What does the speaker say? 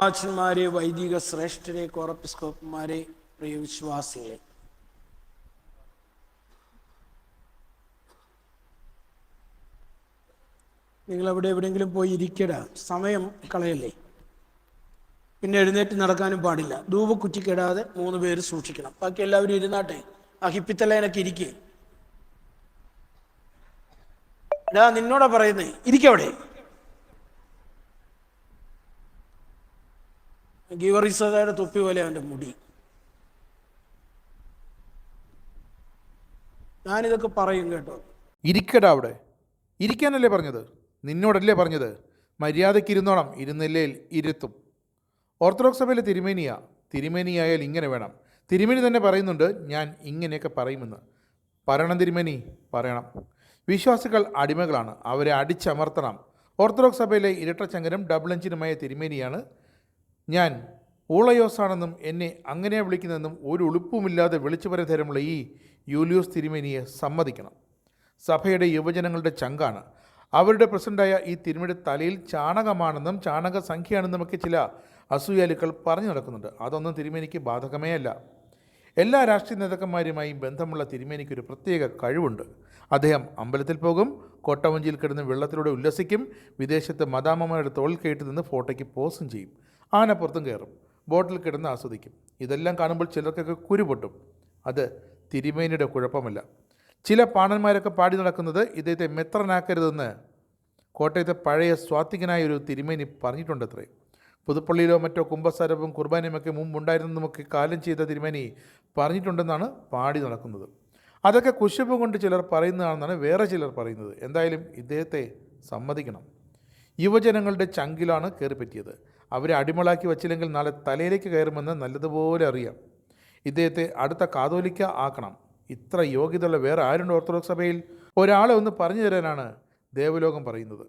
അച്ഛന്മാരെ വൈദിക ശ്രേഷ്ഠരെ കോറപ്പിസ്കോപ്പന്മാരെ പ്രിയ വിശ്വാസികളെ നിങ്ങൾ അവിടെ എവിടെയെങ്കിലും പോയി ഇരിക്കട. സമയം കളയല്ലേ. പിന്നെ എഴുന്നേറ്റ് നടക്കാനും പാടില്ല. ധൂപ കുറ്റിക്കിടാതെ മൂന്ന് പേര് സൂക്ഷിക്കണം. ബാക്കി എല്ലാവരും ഇരുന്നാട്ടെ. ആ ഹിപ്പിത്തലേനൊക്കെ ഇരിക്കേ. എടാ നിന്നോടാ പറയുന്നേ. ഇരിക്കവിടെ ഗീവറിസതയുടെ തൊപ്പി പോലെ അവന്റെ മുടി. ഞാനിതൊക്കെ പറയും കേട്ടോ. ഇരിക്കടാ അവിടെ. ഇരിക്കാനല്ലേ പറഞ്ഞത്? നിന്നോടല്ലേ പറഞ്ഞത്? മര്യാദയ്ക്ക് ഇരുന്നോണം. ഇരുന്നില്ലേൽ ഇരുത്തും. ഓർത്തഡോക്സ് സഭയിലെ തിരുമേനിയ. തിരുമേനിയായാൽ ഇങ്ങനെ വേണം. തിരുമേനി തന്നെ പറയുന്നുണ്ട് ഞാൻ ഇങ്ങനെയൊക്കെ പറയുമെന്ന്. പറയണം തിരുമേനി. പറയണം. വിശ്വാസികൾ അടിമകളാണ്. അവരെ അടിച്ചമർത്തണം. ഓർത്തഡോക്സ് സഭയിലെ ഇരട്ടച്ചങ്കനും ഡബിൾ എഞ്ചിനുമായ തിരുമേനിയാണ് ഞാൻ ഊളയോസാണെന്നും എന്നെ അങ്ങനെ വിളിക്കുന്നതെന്നും ഒരു ഉളുപ്പുമില്ലാതെ വിളിച്ചു ഈ യൂലിയോസ് തിരുമേനിയെ സമ്മതിക്കണം. സഭയുടെ യുവജനങ്ങളുടെ ചങ്കാണ്. അവരുടെ പ്രസിഡന്റായ ഈ തിരുമയുടെ തലയിൽ ചാണകമാണെന്നും ചാണക സംഖ്യയാണെന്നും ഒക്കെ ചില അസൂയാലുക്കൾ പറഞ്ഞു നടക്കുന്നുണ്ട്. അതൊന്നും തിരുമേനിക്ക് ബാധകമേ അല്ല. എല്ലാ രാഷ്ട്രീയ നേതാക്കന്മാരുമായും ബന്ധമുള്ള തിരുമേനിക്ക് ഒരു പ്രത്യേക കഴിവുണ്ട്. അദ്ദേഹം അമ്പലത്തിൽ പോകും കോട്ടവഞ്ചിയിൽ കിടന്ന് വെള്ളത്തിലൂടെ ഉല്ലസിക്കും വിദേശത്ത് മദാമ്മമാരുടെ തോളിൽ കയറ്റി നിന്ന് ഫോട്ടോയ്ക്ക് പോസും ചെയ്യും. ആനപ്പുറത്തും കയറും. ബോട്ടിൽ കിടന്ന് ആസ്വദിക്കും. ഇതെല്ലാം കാണുമ്പോൾ ചിലർക്കൊക്കെ കുരുപൊട്ടും അത് തിരുമേനിയുടെ കുഴപ്പമല്ല. ചില പാണന്മാരൊക്കെ പാടി നടക്കുന്നത് ഇദ്ദേഹത്തെ മെത്രനാക്കരുതെന്ന് കോട്ടയത്തെ പഴയ സ്വാത്വികനായ ഒരു തിരുമേനി പറഞ്ഞിട്ടുണ്ടത്രേ. പുതുപ്പള്ളിയിലോ മറ്റോ കുംഭസാരവും കുർബാനയുമൊക്കെ മുമ്പുണ്ടായിരുന്നതുമൊക്കെ കാലം ചെയ്ത തിരുമേനി പറഞ്ഞിട്ടുണ്ടെന്നാണ് പാടി നടക്കുന്നത്. അതൊക്കെ കുശുപ്പ് കൊണ്ട് ചിലർ പറയുന്നതാണെന്നാണ് വേറെ ചിലർ പറയുന്നത്. എന്തായാലും ഇദ്ദേഹത്തെ സമ്മതിക്കണം. യുവജനങ്ങളുടെ ചങ്കിലാണ് കയറിപ്പറ്റിയത് അവരെ അടിമളാക്കി വച്ചില്ലെങ്കിൽ നാളെ തലയിലേക്ക് കയറുമെന്ന് നല്ലതുപോലെ അറിയാം. ഇദ്ദേഹത്തെ അടുത്ത കാതോലിക്ക ആക്കണം. ഇത്ര യോഗ്യതയുള്ള വേറെ ആരുണ്ട് ഓർത്തഡോക്സ് സഭയിൽ? ഒരാളെ ഒന്ന് പറഞ്ഞു തരാനാണ് ദേവലോകം പറയുന്നത്.